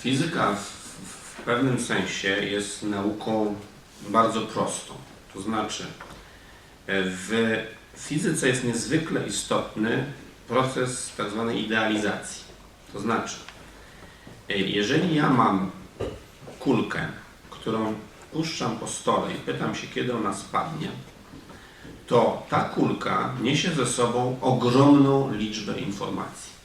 Fizyka w, w pewnym sensie jest nauką bardzo prostą. To znaczy, e, w fizyce jest niezwykle istotny proces tak zwanej idealizacji. To znaczy, e, jeżeli ja mam kulkę, którą puszczam po stole i pytam się, kiedy ona spadnie, to ta kulka niesie ze sobą ogromną liczbę informacji.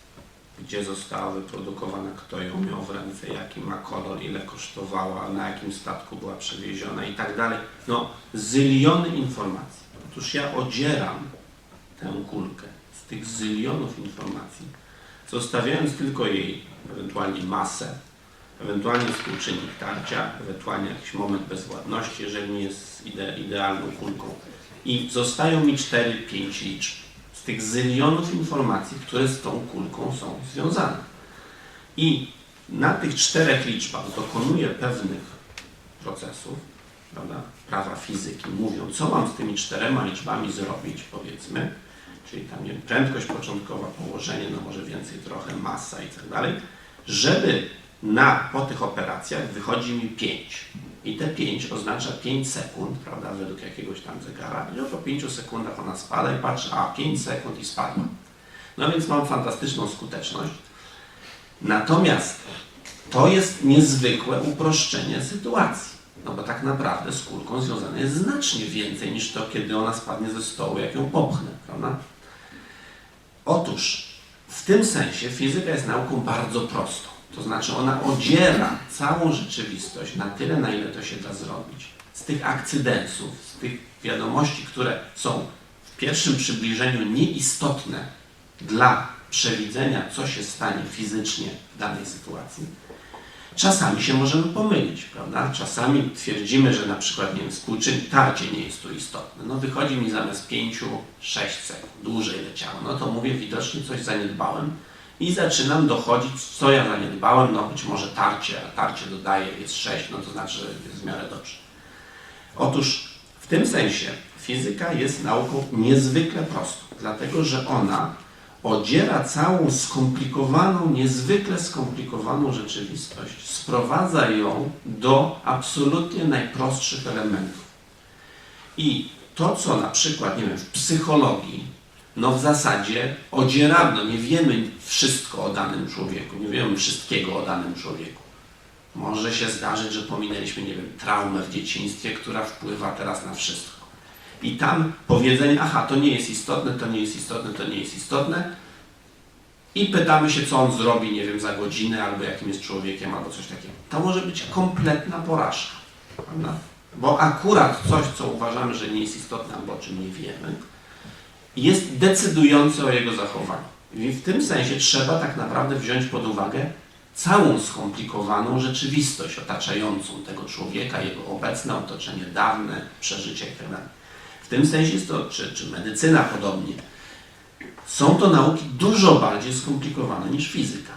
Gdzie została wyprodukowana, kto ją miał w ręce, jaki ma kolor, ile kosztowała, na jakim statku była przewieziona i tak dalej. No, zyliony informacji. Otóż ja odzieram tę kulkę z tych zylionów informacji, zostawiając tylko jej ewentualnie masę, ewentualnie współczynnik tarcia, ewentualnie jakiś moment bezwładności, jeżeli nie jest ide idealną kulką. I zostają mi 4-5 liczb tych zylionów informacji, które z tą kulką są związane. I na tych czterech liczbach dokonuję pewnych procesów, prawda, prawa fizyki mówią, co mam z tymi czterema liczbami zrobić, powiedzmy, czyli tam nie wiem, prędkość początkowa, położenie, no może więcej trochę, masa i tak dalej, żeby na, po tych operacjach wychodzi mi 5. I te 5 oznacza 5 sekund, prawda, według jakiegoś tam zegara. I po 5 sekundach ona spada i patrzę, a 5 sekund i spadła. No więc mam fantastyczną skuteczność. Natomiast to jest niezwykłe uproszczenie sytuacji. No bo tak naprawdę z kulką związane jest znacznie więcej niż to, kiedy ona spadnie ze stołu, jak ją popchnę, prawda? Otóż w tym sensie fizyka jest nauką bardzo prostą. To znaczy ona odziera całą rzeczywistość na tyle, na ile to się da zrobić. Z tych akcydensów, z tych wiadomości, które są w pierwszym przybliżeniu nieistotne dla przewidzenia, co się stanie fizycznie w danej sytuacji. Czasami się możemy pomylić, prawda? Czasami twierdzimy, że na przykład nie wiem, współczynnik tarcie nie jest tu istotny. No wychodzi mi zamiast 5, 6 sekund, dłużej leciało. No to mówię, widocznie coś zaniedbałem i zaczynam dochodzić, co ja zaniedbałem, no być może tarcie, a tarcie dodaje jest 6, no to znaczy, że jest w miarę dobrze. Otóż w tym sensie fizyka jest nauką niezwykle prostą, dlatego że ona odziera całą skomplikowaną, niezwykle skomplikowaną rzeczywistość, sprowadza ją do absolutnie najprostszych elementów. I to, co na przykład, nie wiem, w psychologii, no w zasadzie odzieramy, no nie wiemy wszystko o danym człowieku, nie wiemy wszystkiego o danym człowieku. Może się zdarzyć, że pominęliśmy, nie wiem, traumę w dzieciństwie, która wpływa teraz na wszystko. I tam powiedzenie, aha, to nie jest istotne, to nie jest istotne, to nie jest istotne. I pytamy się, co on zrobi, nie wiem, za godzinę, albo jakim jest człowiekiem, albo coś takiego. To może być kompletna porażka. Prawda? Bo akurat coś, co uważamy, że nie jest istotne, albo o czym nie wiemy, jest decydujące o jego zachowaniu. I w tym sensie trzeba tak naprawdę wziąć pod uwagę całą skomplikowaną rzeczywistość otaczającą tego człowieka, jego obecne otoczenie, dawne przeżycia itd. W tym sensie jest to, czy, czy medycyna podobnie, są to nauki dużo bardziej skomplikowane niż fizyka,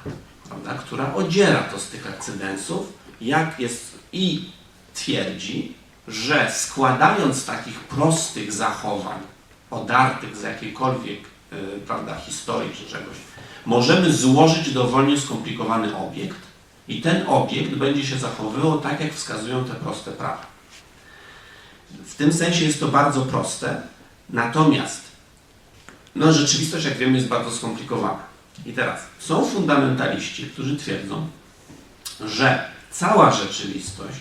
prawda? która odziera to z tych akcydensów, jak jest i twierdzi, że składając takich prostych zachowań, odartych z jakiejkolwiek y, prawda, historii czy czegoś, możemy złożyć dowolnie skomplikowany obiekt i ten obiekt będzie się zachowywał tak, jak wskazują te proste prawa. W tym sensie jest to bardzo proste, natomiast no, rzeczywistość, jak wiemy, jest bardzo skomplikowana. I teraz są fundamentaliści, którzy twierdzą, że cała rzeczywistość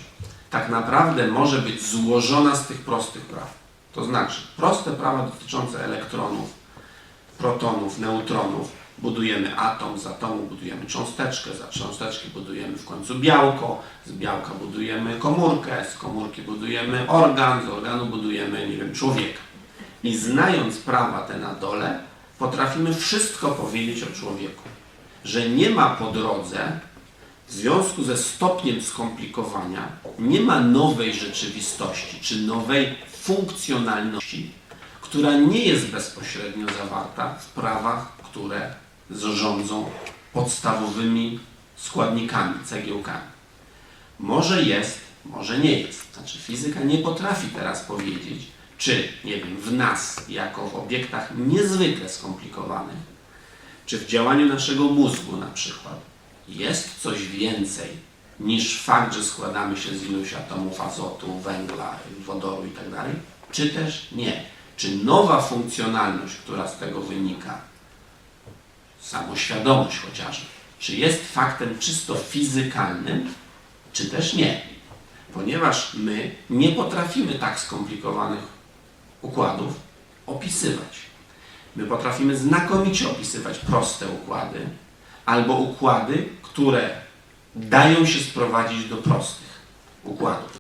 tak naprawdę może być złożona z tych prostych praw. To znaczy, proste prawa dotyczące elektronów, protonów, neutronów, budujemy atom, z atomu budujemy cząsteczkę, za cząsteczki budujemy w końcu białko, z białka budujemy komórkę, z komórki budujemy organ, z organu budujemy, nie wiem, człowieka. I znając prawa te na dole, potrafimy wszystko powiedzieć o człowieku. Że nie ma po drodze, w związku ze stopniem skomplikowania, nie ma nowej rzeczywistości, czy nowej funkcjonalności, która nie jest bezpośrednio zawarta w prawach, które zarządzą podstawowymi składnikami, cegiełkami. Może jest, może nie jest. Znaczy fizyka nie potrafi teraz powiedzieć, czy, nie wiem, w nas, jako w obiektach niezwykle skomplikowanych, czy w działaniu naszego mózgu na przykład, jest coś więcej niż fakt, że składamy się z iluś atomów azotu, węgla, wodoru itd., czy też nie. Czy nowa funkcjonalność, która z tego wynika, samoświadomość chociażby, czy jest faktem czysto fizykalnym, czy też nie. Ponieważ my nie potrafimy tak skomplikowanych układów opisywać. My potrafimy znakomicie opisywać proste układy albo układy, które dają się sprowadzić do prostych układów.